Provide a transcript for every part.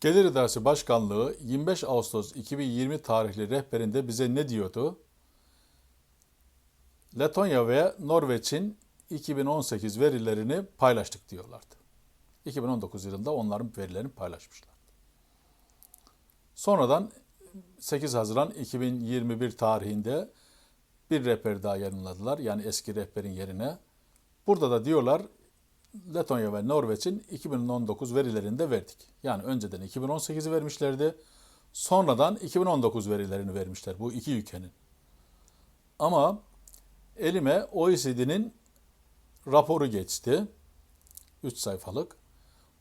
Gelir İdaresi Başkanlığı 25 Ağustos 2020 tarihli rehberinde bize ne diyordu? Letonya ve Norveç'in 2018 verilerini paylaştık diyorlardı. 2019 yılında onların verilerini paylaşmışlar. Sonradan 8 Haziran 2021 tarihinde bir rehber daha yayınladılar. Yani eski rehberin yerine. Burada da diyorlar Letonya ve Norveç'in 2019 verilerini de verdik. Yani önceden 2018'i vermişlerdi. Sonradan 2019 verilerini vermişler bu iki ülkenin. Ama elime OECD'nin raporu geçti. 3 sayfalık.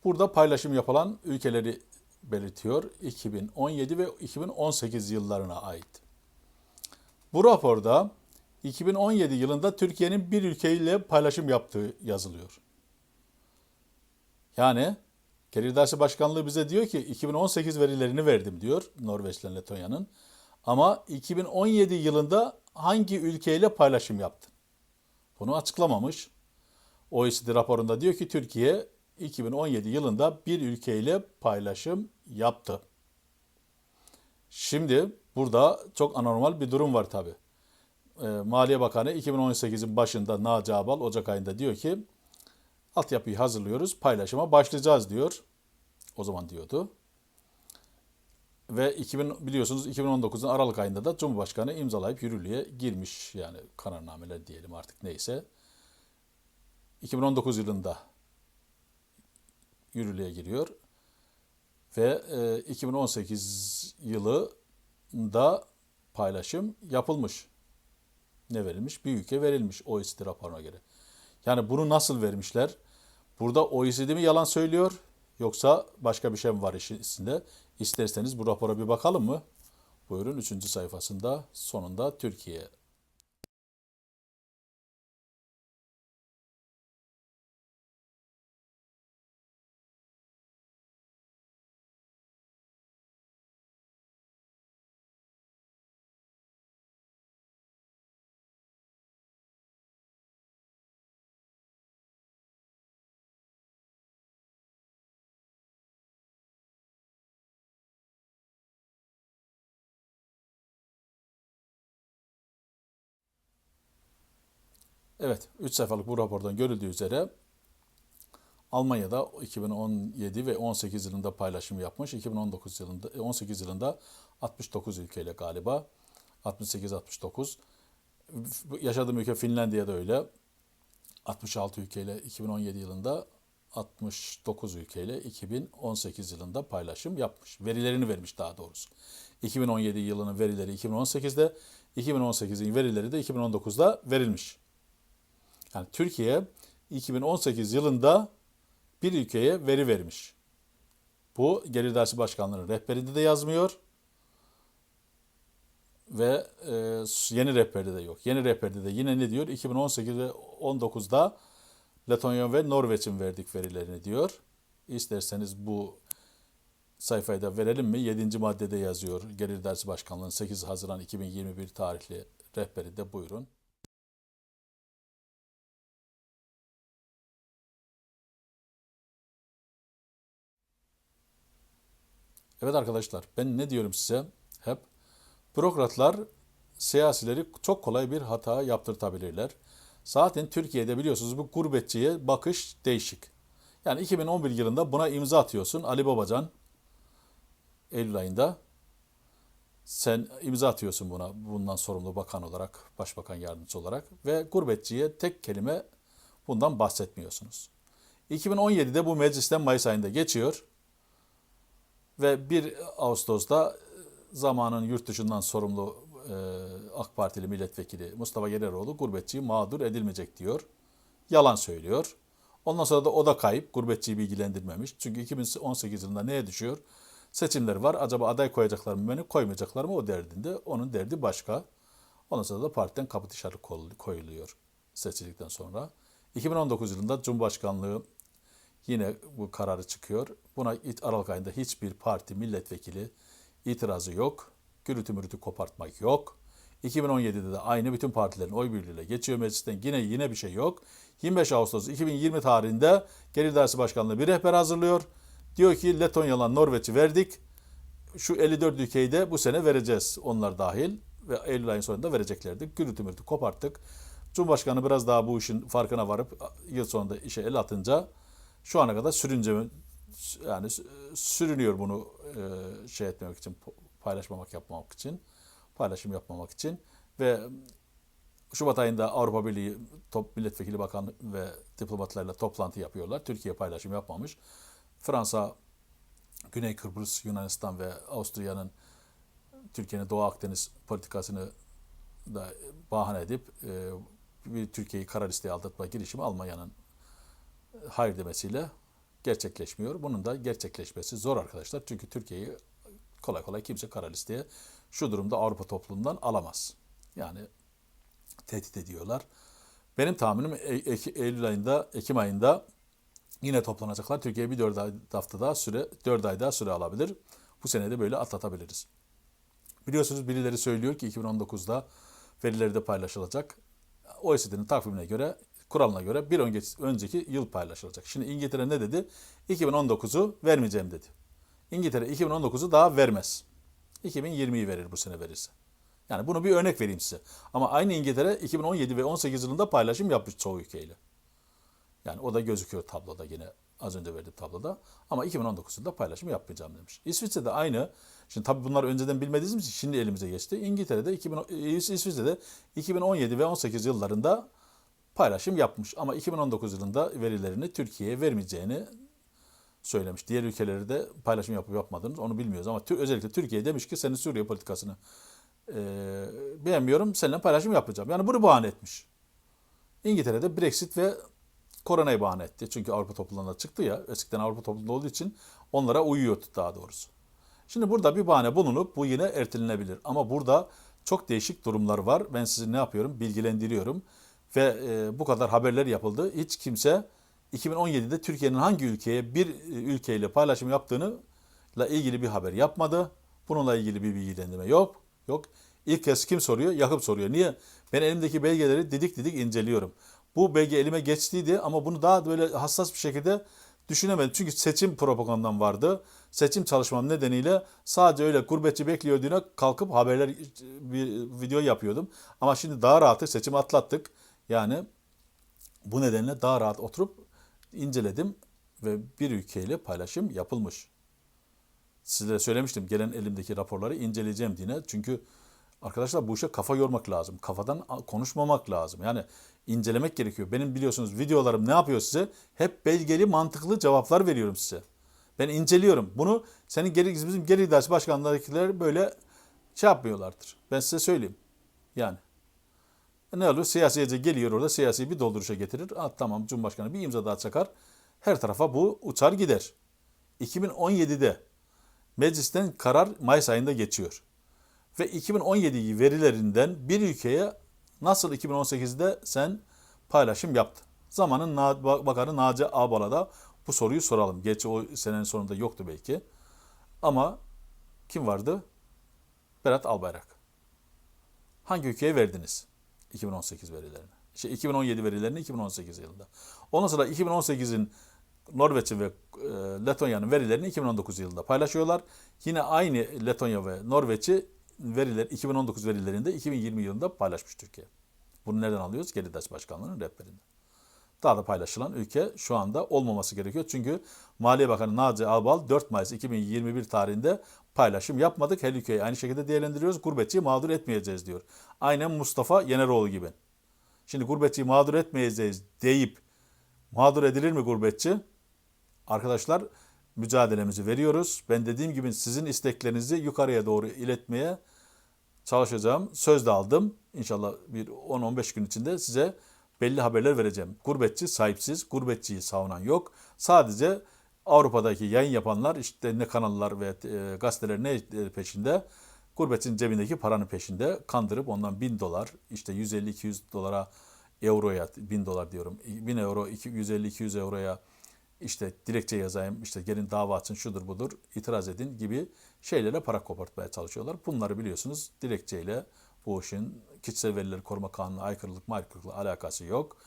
Burada paylaşım yapılan ülkeleri belirtiyor. 2017 ve 2018 yıllarına ait. Bu raporda 2017 yılında Türkiye'nin bir ülkeyle paylaşım yaptığı yazılıyor. Yani Gelir İdaresi Başkanlığı bize diyor ki 2018 verilerini verdim diyor Norveç'le Letonya'nın. Ama 2017 yılında hangi ülkeyle paylaşım yaptın? Bunu açıklamamış. OECD raporunda diyor ki Türkiye 2017 yılında bir ülkeyle paylaşım yaptı. Şimdi burada çok anormal bir durum var tabi. Maliye Bakanı 2018'in başında Naci Abal Ocak ayında diyor ki altyapıyı hazırlıyoruz, paylaşıma başlayacağız diyor. O zaman diyordu. Ve 2000 biliyorsunuz 2019'un Aralık ayında da Cumhurbaşkanı imzalayıp yürürlüğe girmiş yani kararnameler diyelim artık neyse. 2019 yılında yürürlüğe giriyor ve e, 2018 yılında paylaşım yapılmış. Ne verilmiş? Bir ülke verilmiş OECD raporuna göre. Yani bunu nasıl vermişler? Burada OECD mi yalan söylüyor yoksa başka bir şey mi var işin içinde? İsterseniz bu rapora bir bakalım mı? Buyurun 3. sayfasında sonunda Türkiye Evet, 3 sayfalık bu rapordan görüldüğü üzere Almanya'da 2017 ve 18 yılında paylaşım yapmış. 2019 yılında 18 yılında 69 ülkeyle galiba 68-69. Yaşadığım ülke Finlandiya'da öyle. 66 ülkeyle 2017 yılında 69 ülkeyle 2018 yılında paylaşım yapmış. Verilerini vermiş daha doğrusu. 2017 yılının verileri 2018'de, 2018'in verileri de 2019'da verilmiş. Yani Türkiye 2018 yılında bir ülkeye veri vermiş. Bu Gelir Dersi Başkanlığı'nın rehberinde de yazmıyor. Ve e, yeni rehberde de yok. Yeni rehberde de yine ne diyor? 2018 ve 19'da Letonya ve Norveç'in verdik verilerini diyor. İsterseniz bu sayfayı da verelim mi? 7. maddede yazıyor Gelir Dersi Başkanlığı'nın 8 Haziran 2021 tarihli rehberi de buyurun. Evet arkadaşlar ben ne diyorum size hep bürokratlar siyasileri çok kolay bir hata yaptırtabilirler. Zaten Türkiye'de biliyorsunuz bu gurbetçiye bakış değişik. Yani 2011 yılında buna imza atıyorsun Ali Babacan Eylül ayında sen imza atıyorsun buna bundan sorumlu bakan olarak, başbakan yardımcısı olarak ve gurbetçiye tek kelime bundan bahsetmiyorsunuz. 2017'de bu meclisten Mayıs ayında geçiyor. Ve 1 Ağustos'ta zamanın yurt dışından sorumlu e, AK Partili milletvekili Mustafa Geleroğlu gurbetçi mağdur edilmeyecek diyor. Yalan söylüyor. Ondan sonra da o da kayıp. Gurbetçiyi bilgilendirmemiş. Çünkü 2018 yılında neye düşüyor? Seçimler var. Acaba aday koyacaklar mı beni koymayacaklar mı o derdinde. Onun derdi başka. Ondan sonra da partiden kapı dışarı koyuluyor seçildikten sonra. 2019 yılında Cumhurbaşkanlığı yine bu kararı çıkıyor. Buna Aralık ayında hiçbir parti milletvekili itirazı yok. Gürültü mürültü kopartmak yok. 2017'de de aynı bütün partilerin oy birliğiyle geçiyor meclisten yine yine bir şey yok. 25 Ağustos 2020 tarihinde Gelir Dersi Başkanlığı bir rehber hazırlıyor. Diyor ki Letonya'la Norveç'i verdik. Şu 54 ülkeyi de bu sene vereceğiz onlar dahil ve Eylül ayın sonunda vereceklerdi. Gürültü mürtü koparttık. Cumhurbaşkanı biraz daha bu işin farkına varıp yıl sonunda işe el atınca şu ana kadar sürünce yani sürünüyor bunu e, şey etmemek için paylaşmamak yapmamak için paylaşım yapmamak için ve Şubat ayında Avrupa Birliği top milletvekili bakan ve diplomatlarla toplantı yapıyorlar. Türkiye paylaşım yapmamış. Fransa, Güney Kıbrıs, Yunanistan ve Avusturya'nın Türkiye'nin Doğu Akdeniz politikasını da bahane edip e, bir Türkiye'yi kara listeye aldırtma girişimi Almanya'nın hayır demesiyle gerçekleşmiyor. Bunun da gerçekleşmesi zor arkadaşlar. Çünkü Türkiye'yi kolay kolay kimse kara listeye şu durumda Avrupa topluluğundan alamaz. Yani tehdit ediyorlar. Benim tahminim e- Eylül ayında, Ekim ayında yine toplanacaklar. Türkiye bir 4 hafta daha süre, 4 ay daha süre alabilir. Bu sene de böyle atlatabiliriz. Biliyorsunuz birileri söylüyor ki 2019'da verileri de paylaşılacak. OECD'nin takvimine göre, kuralına göre bir önceki, yıl paylaşılacak. Şimdi İngiltere ne dedi? 2019'u vermeyeceğim dedi. İngiltere 2019'u daha vermez. 2020'yi verir bu sene verirse. Yani bunu bir örnek vereyim size. Ama aynı İngiltere 2017 ve 18 yılında paylaşım yapmış çoğu ülkeyle. Yani o da gözüküyor tabloda yine az önce verdiğim tabloda. Ama 2019 yılında paylaşım yapmayacağım demiş. İsviçre'de aynı. Şimdi tabii bunlar önceden bilmediğimiz için şimdi elimize geçti. İngiltere'de, 2000, İsviçre'de 2017 ve 18 yıllarında paylaşım yapmış. Ama 2019 yılında verilerini Türkiye'ye vermeyeceğini söylemiş. Diğer ülkeleri de paylaşım yapıp yapmadınız onu bilmiyoruz. Ama özellikle Türkiye demiş ki senin Suriye politikasını e, beğenmiyorum seninle paylaşım yapacağım. Yani bunu bahane etmiş. İngiltere'de Brexit ve koronayı bahane etti. Çünkü Avrupa topluluğuna çıktı ya. Eskiden Avrupa topluluğu olduğu için onlara uyuyordu daha doğrusu. Şimdi burada bir bahane bulunup bu yine ertelenebilir. Ama burada çok değişik durumlar var. Ben sizi ne yapıyorum? Bilgilendiriyorum. Ve e, bu kadar haberler yapıldı. Hiç kimse 2017'de Türkiye'nin hangi ülkeye bir ülkeyle paylaşım yaptığını ile ilgili bir haber yapmadı. Bununla ilgili bir bilgilendirme yok. Yok. İlk kez kim soruyor? Yakup soruyor. Niye? Ben elimdeki belgeleri didik didik inceliyorum. Bu belge elime geçtiydi ama bunu daha böyle hassas bir şekilde düşünemedim. Çünkü seçim propagandam vardı. Seçim çalışmam nedeniyle sadece öyle gurbetçi bekliyor diye kalkıp haberler bir video yapıyordum. Ama şimdi daha rahatı seçim atlattık. Yani bu nedenle daha rahat oturup inceledim ve bir ülkeyle paylaşım yapılmış. Size söylemiştim gelen elimdeki raporları inceleyeceğim diye. Çünkü arkadaşlar bu işe kafa yormak lazım. Kafadan konuşmamak lazım. Yani incelemek gerekiyor. Benim biliyorsunuz videolarım ne yapıyor size? Hep belgeli mantıklı cevaplar veriyorum size. Ben inceliyorum. Bunu senin geri, bizim geri idaresi başkanlarındakiler böyle şey yapmıyorlardır. Ben size söyleyeyim. Yani. Ne oluyor? Siyasiye geliyor orada siyasi bir dolduruşa getirir. Ah, tamam Cumhurbaşkanı bir imza daha çakar. Her tarafa bu uçar gider. 2017'de meclisten karar Mayıs ayında geçiyor. Ve 2017 verilerinden bir ülkeye nasıl 2018'de sen paylaşım yaptın? Zamanın Bakanı Naci Ağbal'a da bu soruyu soralım. Gerçi o senenin sonunda yoktu belki. Ama kim vardı? Berat Albayrak. Hangi ülkeye verdiniz 2018 verilerini? İşte 2017 verilerini 2018 yılında. Ondan sonra 2018'in Norveç'in ve e, Letonya'nın verilerini 2019 yılında paylaşıyorlar. Yine aynı Letonya ve Norveç'i veriler 2019 verilerinde 2020 yılında paylaşmış Türkiye. Bunu nereden alıyoruz? Gelidaş Başkanlığı'nın rehberinde. Daha da paylaşılan ülke şu anda olmaması gerekiyor. Çünkü Maliye Bakanı Naci Albal 4 Mayıs 2021 tarihinde paylaşım yapmadık. Her ülkeyi aynı şekilde değerlendiriyoruz. Gurbetçiyi mağdur etmeyeceğiz diyor. Aynen Mustafa Yeneroğlu gibi. Şimdi gurbetçiyi mağdur etmeyeceğiz deyip mağdur edilir mi gurbetçi? Arkadaşlar mücadelemizi veriyoruz. Ben dediğim gibi sizin isteklerinizi yukarıya doğru iletmeye çalışacağım. Söz de aldım. İnşallah bir 10-15 gün içinde size belli haberler vereceğim. Gurbetçi sahipsiz, gurbetçiyi savunan yok. Sadece Avrupa'daki yayın yapanlar işte ne kanallar ve e, gazeteler ne peşinde? Gurbetçinin cebindeki paranın peşinde kandırıp ondan 1000 dolar işte 150-200 dolara euroya 1000 dolar diyorum 1000 euro 150-200 euroya işte dilekçe yazayım, işte gelin dava açın, şudur budur, itiraz edin gibi şeylerle para kopartmaya çalışıyorlar. Bunları biliyorsunuz dilekçeyle bu işin kişisel verileri koruma kanunu aykırılık maykırılıkla alakası yok.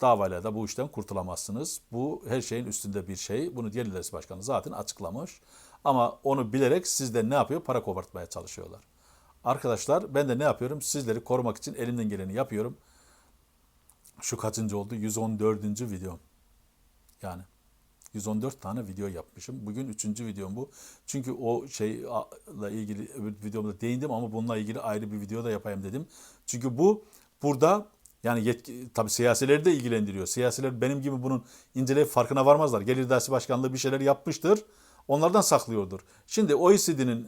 davayla da bu işten kurtulamazsınız. Bu her şeyin üstünde bir şey. Bunu Gelir İdaresi Başkanı zaten açıklamış. Ama onu bilerek sizden ne yapıyor? Para kopartmaya çalışıyorlar. Arkadaşlar ben de ne yapıyorum? Sizleri korumak için elimden geleni yapıyorum. Şu kaçıncı oldu? 114. videom. Yani 114 tane video yapmışım. Bugün üçüncü videom bu. Çünkü o şeyle ilgili öbür videomda değindim ama bununla ilgili ayrı bir video da yapayım dedim. Çünkü bu burada yani yetki, tabii siyasileri de ilgilendiriyor. Siyasiler benim gibi bunun inceleyip farkına varmazlar. Gelir İdaresi Başkanlığı bir şeyler yapmıştır. Onlardan saklıyordur. Şimdi OECD'nin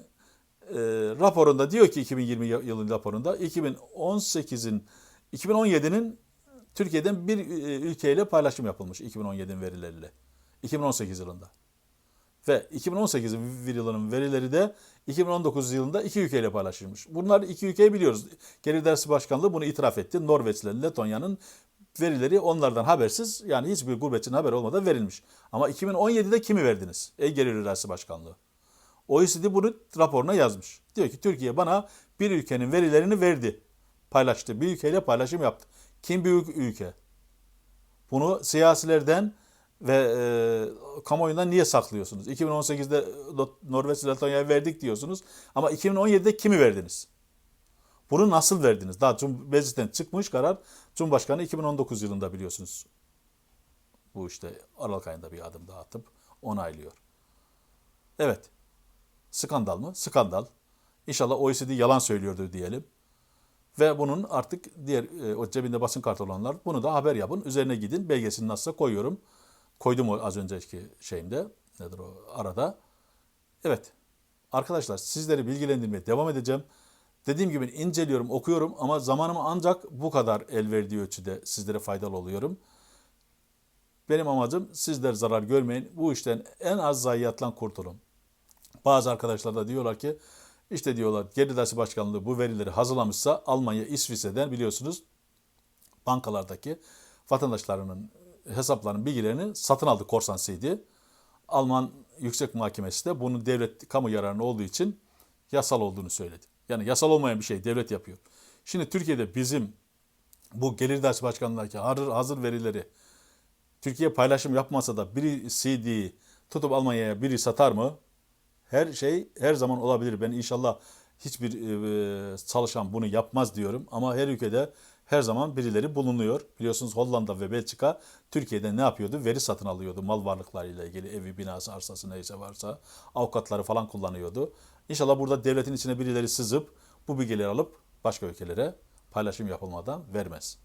e, raporunda diyor ki 2020 yılın raporunda 2018'in 2017'nin Türkiye'den bir e, ülkeyle paylaşım yapılmış 2017'nin verileriyle. 2018 yılında. Ve 2018 yılının verileri de 2019 yılında iki ülkeyle paylaşılmış. Bunlar iki ülkeyi biliyoruz. Gelir Dersi Başkanlığı bunu itiraf etti. Norveç ile Letonya'nın verileri onlardan habersiz yani hiçbir gurbetçinin haberi olmadan verilmiş. Ama 2017'de kimi verdiniz? Ey Gelir Dersi Başkanlığı. OECD bunu raporuna yazmış. Diyor ki Türkiye bana bir ülkenin verilerini verdi. Paylaştı. Bir ülkeyle paylaşım yaptı. Kim büyük ülke? Bunu siyasilerden ve e, kamuoyundan niye saklıyorsunuz? 2018'de Norveç Letonya'ya verdik diyorsunuz ama 2017'de kimi verdiniz? Bunu nasıl verdiniz? Daha meclisten çıkmış karar Cumhurbaşkanı 2019 yılında biliyorsunuz. Bu işte Aralık ayında bir adım daha atıp onaylıyor. Evet. Skandal mı? Skandal. İnşallah OECD yalan söylüyordur diyelim. Ve bunun artık diğer e, o cebinde basın kartı olanlar bunu da haber yapın. Üzerine gidin. Belgesini nasılsa koyuyorum. Koydum az önceki şeyimde. Nedir o arada. Evet. Arkadaşlar sizleri bilgilendirmeye devam edeceğim. Dediğim gibi inceliyorum, okuyorum ama zamanımı ancak bu kadar el verdiği ölçüde sizlere faydalı oluyorum. Benim amacım sizler zarar görmeyin. Bu işten en az zayiatla kurtulun. Bazı arkadaşlar da diyorlar ki işte diyorlar Gelir Dersi Başkanlığı bu verileri hazırlamışsa Almanya, İsviçre'den biliyorsunuz bankalardaki vatandaşlarının hesaplarının bilgilerini satın aldı korsan CD. Alman Yüksek Mahkemesi de bunun devlet kamu yararına olduğu için yasal olduğunu söyledi. Yani yasal olmayan bir şey devlet yapıyor. Şimdi Türkiye'de bizim bu gelir dersi başkanlığındaki hazır, hazır verileri Türkiye paylaşım yapmasa da biri CD'yi tutup Almanya'ya biri satar mı? Her şey her zaman olabilir. Ben inşallah hiçbir e, çalışan bunu yapmaz diyorum. Ama her ülkede her zaman birileri bulunuyor. Biliyorsunuz Hollanda ve Belçika Türkiye'de ne yapıyordu? Veri satın alıyordu mal varlıklarıyla ilgili evi, binası, arsası neyse varsa avukatları falan kullanıyordu. İnşallah burada devletin içine birileri sızıp bu bilgileri alıp başka ülkelere paylaşım yapılmadan vermez.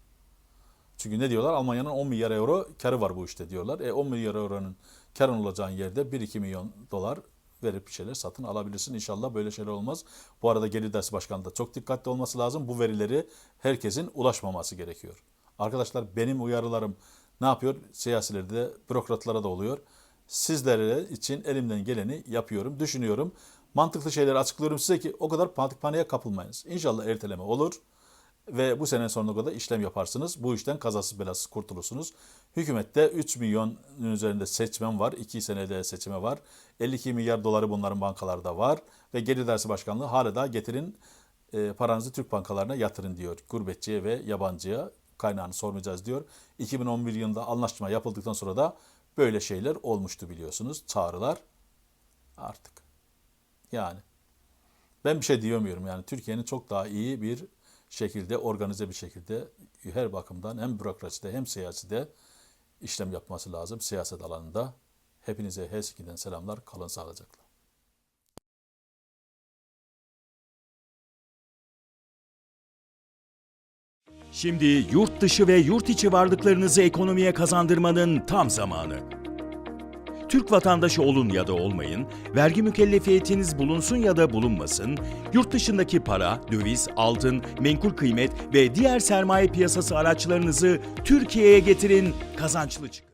Çünkü ne diyorlar? Almanya'nın 10 milyar euro karı var bu işte diyorlar. E 10 milyar euronun karın olacağın yerde 1-2 milyon dolar verip bir şeyler satın alabilirsin. İnşallah böyle şeyler olmaz. Bu arada Gelir Dersi Başkanı da çok dikkatli olması lazım. Bu verileri herkesin ulaşmaması gerekiyor. Arkadaşlar benim uyarılarım ne yapıyor? Siyasilerde de bürokratlara da oluyor. Sizlere için elimden geleni yapıyorum, düşünüyorum. Mantıklı şeyleri açıklıyorum size ki o kadar panik paniğe kapılmayınız. İnşallah erteleme olur ve bu sene sonuna kadar işlem yaparsınız. Bu işten kazasız belasız kurtulursunuz. Hükümette 3 milyonun üzerinde seçmen var. 2 senede seçime var. 52 milyar doları bunların bankalarda var. Ve Gelir Dersi Başkanlığı hala da getirin e, paranızı Türk bankalarına yatırın diyor. Gurbetçiye ve yabancıya kaynağını sormayacağız diyor. 2011 yılında anlaşma yapıldıktan sonra da böyle şeyler olmuştu biliyorsunuz. Çağrılar artık. Yani ben bir şey diyemiyorum yani Türkiye'nin çok daha iyi bir şekilde organize bir şekilde her bakımdan hem bürokraside hem siyaside işlem yapması lazım siyaset alanında. Hepinize Helsinki'den selamlar. Kalın sağlıcakla. Şimdi yurt dışı ve yurt içi varlıklarınızı ekonomiye kazandırmanın tam zamanı. Türk vatandaşı olun ya da olmayın, vergi mükellefiyetiniz bulunsun ya da bulunmasın, yurt dışındaki para, döviz, altın, menkul kıymet ve diğer sermaye piyasası araçlarınızı Türkiye'ye getirin, kazançlı çıkın.